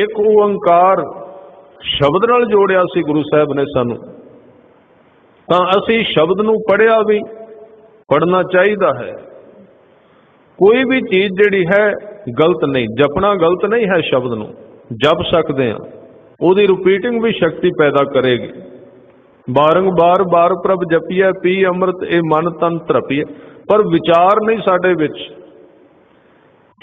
ਇੱਕ ਓੰਕਾਰ ਸ਼ਬਦ ਨਾਲ ਜੋੜਿਆ ਸੀ ਗੁਰੂ ਸਾਹਿਬ ਨੇ ਸਾਨੂੰ। ਤਾਂ ਅਸੀਂ ਸ਼ਬਦ ਨੂੰ ਪੜਿਆ ਵੀ ਪੜਨਾ ਚਾਹੀਦਾ ਹੈ। ਕੋਈ ਵੀ ਚੀਜ਼ ਜਿਹੜੀ ਹੈ, ਗਲਤ ਨਹੀਂ। ਜਪਣਾ ਗਲਤ ਨਹੀਂ ਹੈ ਸ਼ਬਦ ਨੂੰ। ਜਪ ਸਕਦੇ ਆ ਉਹਦੀ ਰਿਪੀਟਿੰਗ ਵੀ ਸ਼ਕਤੀ ਪੈਦਾ ਕਰੇਗੀ। ਬਾਰੰਬਾਰ ਬਾਰ ਪ੍ਰਭ ਜਪੀਐ, ਪੀ ਅੰਮ੍ਰਿਤ, ਇਹ ਮਨ ਤਨ ਤਰਪੀਐ। ਪਰ ਵਿਚਾਰ ਨਹੀਂ ਸਾਡੇ ਵਿੱਚ।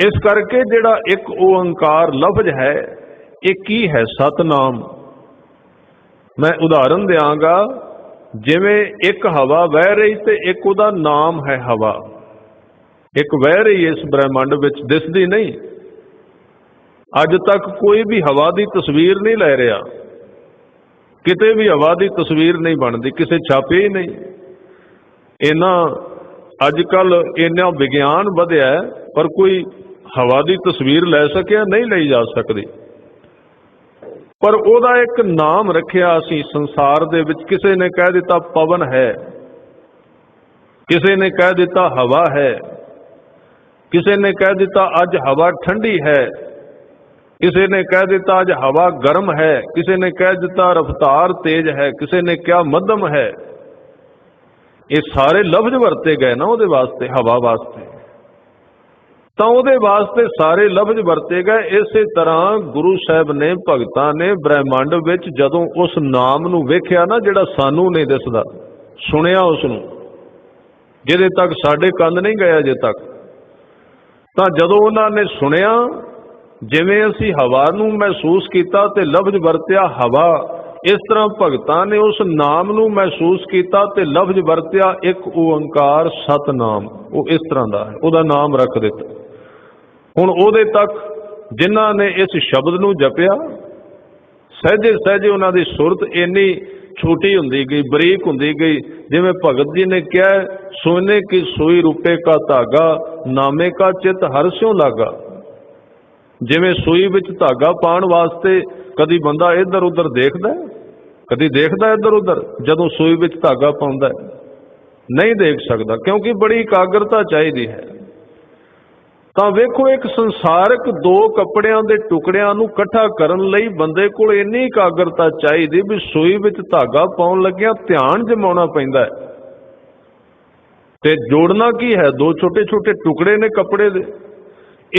ਇਸ ਕਰਕੇ ਜਿਹੜਾ ਇੱਕ ਓੰਕਾਰ ਲਫ਼ਜ਼ ਹੈ ਇਹ ਕੀ ਹੈ ਸਤਨਾਮ? ਮੈਂ ਉਦਾਹਰਨ ਦਿਆਂਗਾ, ਜਿਵੇਂ ਇੱਕ ਹਵਾ ਵਹਿ ਰਹੀ ਤੇ ਇੱਕ ਉਹਦਾ ਨਾਮ ਹੈ ਹਵਾ। ਇੱਕ ਵਹਿ ਰਹੀ ਇਸ ਬ੍ਰਹਿਮੰਡ ਵਿੱਚ, ਦਿਸਦੀ ਨਹੀਂ। ਅੱਜ ਤੱਕ ਕੋਈ ਵੀ ਹਵਾ ਦੀ ਤਸਵੀਰ ਨਹੀਂ ਲੈ ਰਿਹਾ। ਕਿਤੇ ਵੀ ਹਵਾ ਦੀ ਤਸਵੀਰ ਨਹੀਂ ਬਣਦੀ, ਕਿਸੇ ਛਾਪੇ ਹੀ ਨਹੀਂ। ਇਹਨਾਂ ਅੱਜ ਕੱਲ ਇੰਨਾ ਵਿਗਿਆਨ ਵਧਿਆ ਪਰ ਕੋਈ ਹਵਾ ਦੀ ਤਸਵੀਰ ਲੈ ਸਕਿਆ, ਨਹੀਂ ਲਈ ਜਾ ਸਕਦੀ। ਪਰ ਉਹਦਾ ਇੱਕ ਨਾਮ ਰੱਖਿਆ ਅਸੀਂ ਸੰਸਾਰ ਦੇ ਵਿੱਚ। ਕਿਸੇ ਨੇ ਕਹਿ ਦਿੱਤਾ ਪਵਨ ਹੈ, ਕਿਸੇ ਨੇ ਕਹਿ ਦਿੱਤਾ ਹਵਾ ਹੈ, ਕਿਸੇ ਨੇ ਕਹਿ ਦਿੱਤਾ ਅੱਜ ਹਵਾ ਠੰਡੀ ਹੈ, ਕਿਸੇ ਨੇ ਕਹਿ ਦਿੱਤਾ ਅੱਜ ਹਵਾ ਗਰਮ ਹੈ, ਕਿਸੇ ਨੇ ਕਹਿ ਦਿੱਤਾ ਰਫ਼ਤਾਰ ਤੇਜ਼ ਹੈ, ਕਿਸੇ ਨੇ ਕਿਹਾ ਮੱਧਮ ਹੈ। ਇਹ ਸਾਰੇ ਲਫ਼ਜ਼ ਵਰਤੇ ਗਏ ਨਾ ਉਹਦੇ ਵਾਸਤੇ, ਹਵਾ ਵਾਸਤੇ। ਤਾਂ ਉਹਦੇ ਵਾਸਤੇ ਸਾਰੇ ਲਫ਼ਜ਼ ਵਰਤੇ ਗਏ। ਇਸੇ ਤਰ੍ਹਾਂ ਗੁਰੂ ਸਾਹਿਬ ਨੇ, ਭਗਤਾਂ ਨੇ ਬ੍ਰਹਿਮੰਡ ਵਿੱਚ ਜਦੋਂ ਉਸ ਨਾਮ ਨੂੰ ਵੇਖਿਆ ਨਾ, ਜਿਹੜਾ ਸਾਨੂੰ ਨਹੀਂ ਦਿਸਦਾ, ਸੁਣਿਆ ਉਸ ਨੂੰ। ਜਿਹਦੇ ਤੱਕ ਸਾਡੇ ਕੰਨ ਨਹੀਂ ਗਏ ਅਜੇ ਤੱਕ। ਤਾਂ ਜਦੋਂ ਉਹਨਾਂ ਨੇ ਸੁਣਿਆ, ਜਿਵੇਂ ਅਸੀਂ ਹਵਾ ਨੂੰ ਮਹਿਸੂਸ ਕੀਤਾ ਤੇ ਲਫ਼ਜ਼ ਵਰਤਿਆ ਹਵਾ, ਇਸ ਤਰ੍ਹਾਂ ਭਗਤਾਂ ਨੇ ਉਸ ਨਾਮ ਨੂੰ ਮਹਿਸੂਸ ਕੀਤਾ ਤੇ ਲਫ਼ਜ਼ ਵਰਤਿਆ ਇੱਕ ਓੰਕਾਰ ਸਤਨਾਮ। ਉਹ ਇਸ ਤਰ੍ਹਾਂ ਦਾ ਹੈ। ਉਹਦਾ ਨਾਮ ਰੱਖ ਦਿੱਤਾ। ਹੁਣ ਉਹਦੇ ਤੱਕ ਜਿਨ੍ਹਾਂ ਨੇ ਇਸ ਸ਼ਬਦ ਨੂੰ ਜਪਿਆ, ਸਹਿਜੇ ਸਹਿਜੇ ਉਹਨਾਂ ਦੀ ਸੁਰਤ ਇੰਨੀ ਛੋਟੀ ਹੁੰਦੀ ਗਈ, ਬਰੀਕ ਹੁੰਦੀ ਗਈ, ਜਿਵੇਂ ਭਗਤ ਜੀ ਨੇ ਕਿਹਾ ਸੋਨੇ ਕੀ ਸੂਈ ਰੁਪਏ ਕਾ ਧਾਗਾ, ਨਾਮੇ ਕਾ ਚਿਤ ਹਰ ਸਿਉ ਲਾਗਾ। ਜਿਵੇਂ ਸੂਈ ਵਿੱਚ ਧਾਗਾ ਪਾਉਣ ਵਾਸਤੇ ਕਦੀ ਬੰਦਾ ਇੱਧਰ ਉੱਧਰ ਦੇਖਦਾ ਕਦੀ ਦੇਖਦਾ ਇੱਧਰ ਉੱਧਰ, ਜਦੋਂ ਸੂਈ ਵਿੱਚ ਧਾਗਾ ਪਾਉਂਦਾ ਨਹੀਂ ਦੇਖ ਸਕਦਾ, ਕਿਉਂਕਿ ਬੜੀ ਇਕਾਗਰਤਾ ਚਾਹੀਦੀ ਹੈ। ਤਾਂ ਵੇਖੋ ਇੱਕ ਸੰਸਾਰਕ ਦੋ ਕੱਪੜਿਆਂ ਦੇ ਟੁਕੜਿਆਂ ਨੂੰ ਇਕੱਠਾ ਕਰਨ ਲਈ ਬੰਦੇ ਕੋਲ ਇੰਨੀ ਇਕਾਗਰਤਾ ਚਾਹੀਦੀ ਵੀ ਸੂਈ ਵਿੱਚ ਧਾਗਾ ਪਾਉਣ ਲੱਗਿਆ ਧਿਆਨ ਜਮਾਉਣਾ ਪੈਂਦਾ ਹੈ। ਤੇ ਜੋੜਨਾ ਕੀ ਹੈ? ਦੋ ਛੋਟੇ ਛੋਟੇ ਟੁਕੜੇ ਨੇ ਕੱਪੜੇ ਦੇ।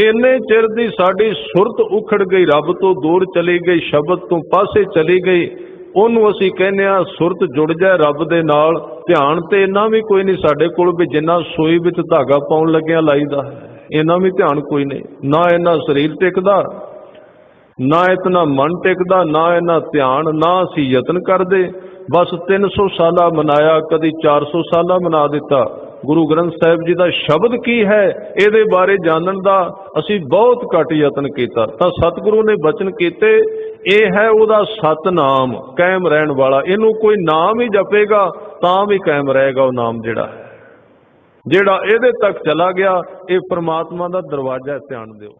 ਇੰਨੇ ਚਿਰ ਦੀ ਸਾਡੀ ਸੁਰਤ ਉਖੜ ਗਈ, ਰੱਬ ਤੋਂ ਦੂਰ ਚਲੀ ਗਈ, ਸ਼ਬਦ ਤੋਂ ਪਾਸੇ ਚਲੀ ਗਈ। ਉਹਨੂੰ ਅਸੀਂ ਕਹਿੰਦੇ ਆ ਸੁਰਤ ਜੁੜ ਜਾਏ ਰੱਬ ਦੇ ਨਾਲ। ਧਿਆਨ ਤੇ ਇੰਨਾ ਵੀ ਕੋਈ ਨਹੀਂ ਸਾਡੇ ਕੋਲ ਵੀ ਜਿੰਨਾ ਸੂਈ ਵਿੱਚ ਧਾਗਾ ਪਾਉਣ ਲੱਗਿਆ ਲਾਈਦਾ ਹੈ। ਇਹਨਾਂ ਵੀ ਧਿਆਨ ਕੋਈ ਨਹੀਂ। ਨਾ ਇਹਨਾਂ ਸਰੀਰ ਟਿਕਦਾ, ਨਾ ਇਤਨਾ ਮਨ ਟਿਕਦਾ, ਨਾ ਇਹਨਾਂ ਧਿਆਨ, ਨਾ ਅਸੀਂ ਯਤਨ ਕਰਦੇ। ਬਸ 300 ਸਾਲਾ ਮਨਾਇਆ, ਕਦੀ 400 ਸਾਲਾ ਮਨਾ ਦਿੱਤਾ। ਗੁਰੂ ਗ੍ਰੰਥ ਸਾਹਿਬ ਜੀ ਦਾ ਸ਼ਬਦ ਕੀ ਹੈ, ਇਹਦੇ ਬਾਰੇ ਜਾਣਨ ਦਾ ਅਸੀਂ ਬਹੁਤ ਘੱਟ ਯਤਨ ਕੀਤਾ। ਤਾਂ ਸਤਿਗੁਰੂ ਨੇ ਬਚਨ ਕੀਤੇ, ਇਹ ਹੈ ਉਹਦਾ ਸਤਨਾਮ, ਕਾਇਮ ਰਹਿਣ ਵਾਲਾ। ਇਹਨੂੰ ਕੋਈ ਨਾਮ ਹੀ ਜਪੇਗਾ, ਤਾਂ ਵੀ ਕਾਇਮ ਰਹੇਗਾ ਉਹ ਨਾਮ ਜਿਹੜਾ ਹੈ। ਜਿਹੜਾ ਇਹਦੇ ਤੱਕ ਚਲਾ ਗਿਆ ਇਹ ਪ੍ਰਮਾਤਮਾ ਦਾ ਦਰਵਾਜ਼ਾ ਹੈ ਧਿਆਨ ਦਿਓ।